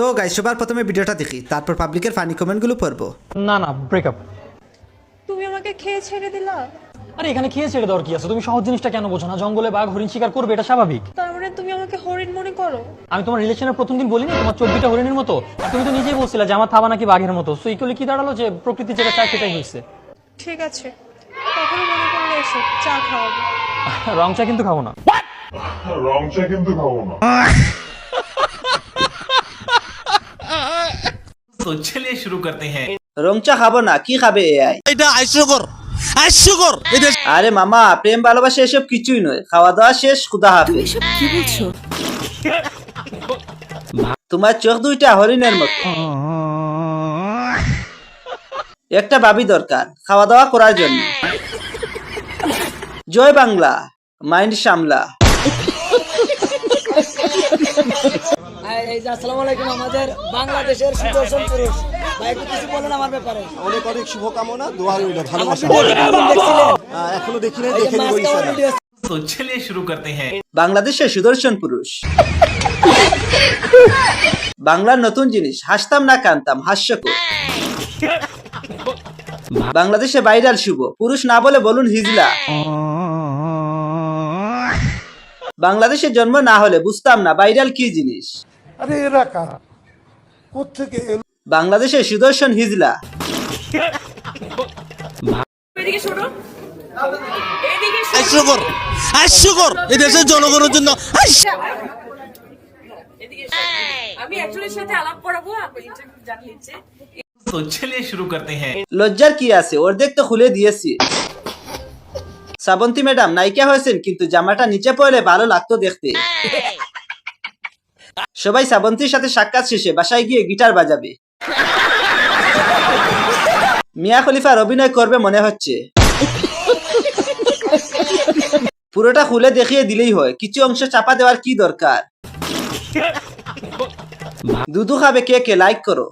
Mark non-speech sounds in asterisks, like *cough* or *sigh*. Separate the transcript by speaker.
Speaker 1: তো গাইস সবার প্রথমে ভিডিওটা দেখি তারপর পাবলিকের ফানি কমেন্টগুলো পড়ব।
Speaker 2: না না ব্রেকআপ
Speaker 3: তুমি আমাকে খেয়ে ছেড়ে দিলা?
Speaker 2: আরে এখানে খেয়ে ছেড়ে দেওয়ার কি আছে? তুমি সহজ জিনিসটা কেন বোঝো না? জঙ্গলে বাঘ হরিণ শিকার করবে এটা স্বাভাবিক।
Speaker 3: তার মানে তুমি আমাকে হরিণ মনে করো?
Speaker 2: আমি তোমার রিলেশনের প্রথম দিন বলিনি তোমার চোদ্দটা হরিণের মতো? আর তুমি তো নিজেই বলছিলে যে আমার থাবা নাকি বাঘের মতো। সো ইকুয়ালি কি দাঁড়াল যে প্রকৃতি যেটা চায় সেটাই হয়েছে।
Speaker 3: ঠিক আছে। কখনো মনে করলে এসো চা খাওয়াবো।
Speaker 2: রং চা কিন্তু খাব না। *laughs*
Speaker 4: রং চা কিন্তু খাব না। *laughs*
Speaker 5: তো চলে শুরু করতে
Speaker 6: হ্যাঁ রংচা খাব না কি খাবে এআই
Speaker 7: এটা আইসুকর আইসুকর
Speaker 6: আরে মামা প্রেম ভালোবাসা এসব কিছুই নয়। খাওয়া দাওয়া শেষ খুদা হাফেজ।
Speaker 8: এসব কি বলছো?
Speaker 6: তোমার চোখ দুইটা হরিণের মতো। একটা বাবি দরকার খাওয়া দাওয়া করার জন্য। জয় বাংলা মাইন্ড সামলা।
Speaker 9: এই যে আসসালামু আলাইকুম আমাদের বাংলাদেশের সুদর্শন পুরুষ ভাই একটু কিছু বলেন আমার ব্যাপারে
Speaker 7: অনেক অনেক শুভকামনা দোয়া রইল
Speaker 9: আমার
Speaker 7: ভালোবাসা
Speaker 9: ভিডিও কেমন দেখছিলেন
Speaker 7: আহ, এখনো দেখি নাই
Speaker 9: এই যে
Speaker 7: দেখে নিব
Speaker 9: মাঝখানে
Speaker 7: ইনশাআল্লাহ।
Speaker 9: ভিডিও
Speaker 5: तो चलिए शुरू करते हैं
Speaker 6: বাংলাদেশের সুদর্শন পুরুষ বাংলার নতুন জিনিস হাসতাম না কানতাম হাস্যকর বাংলাদেশে ভাইরাল শুভ পুরুষ না বলে বলুন হিজলা বাংলাদেশে জন্ম না হলে বুঝতাম না ভাইরাল কি জিনিস
Speaker 4: আরে এরা কারা? কোথেকে এলো?
Speaker 6: বাংলাদেশের সুদর্শন হিজলা। লজ্জার কি আছে? ওর দেখতে খুলে দিয়েছি। সাবন্তী ম্যাডাম নায়িকা হয়েছেন কিন্তু জামাটা নিচে পড়লে ভালো লাগতো দেখতে। সবাই শ্রাবন্তীর সাথে সাক্ষাৎ শেষে বাসায় গিয়ে গিটার বাজাবে। মিয়া খলিফার অভিনয় করবে মনে হচ্ছে। পুরোটা খুলে দেখিয়ে দিলেই হয়, কিছু অংশ চাপা দেওয়ার কি দরকার? দুধু খাবে কে কে লাইক করো।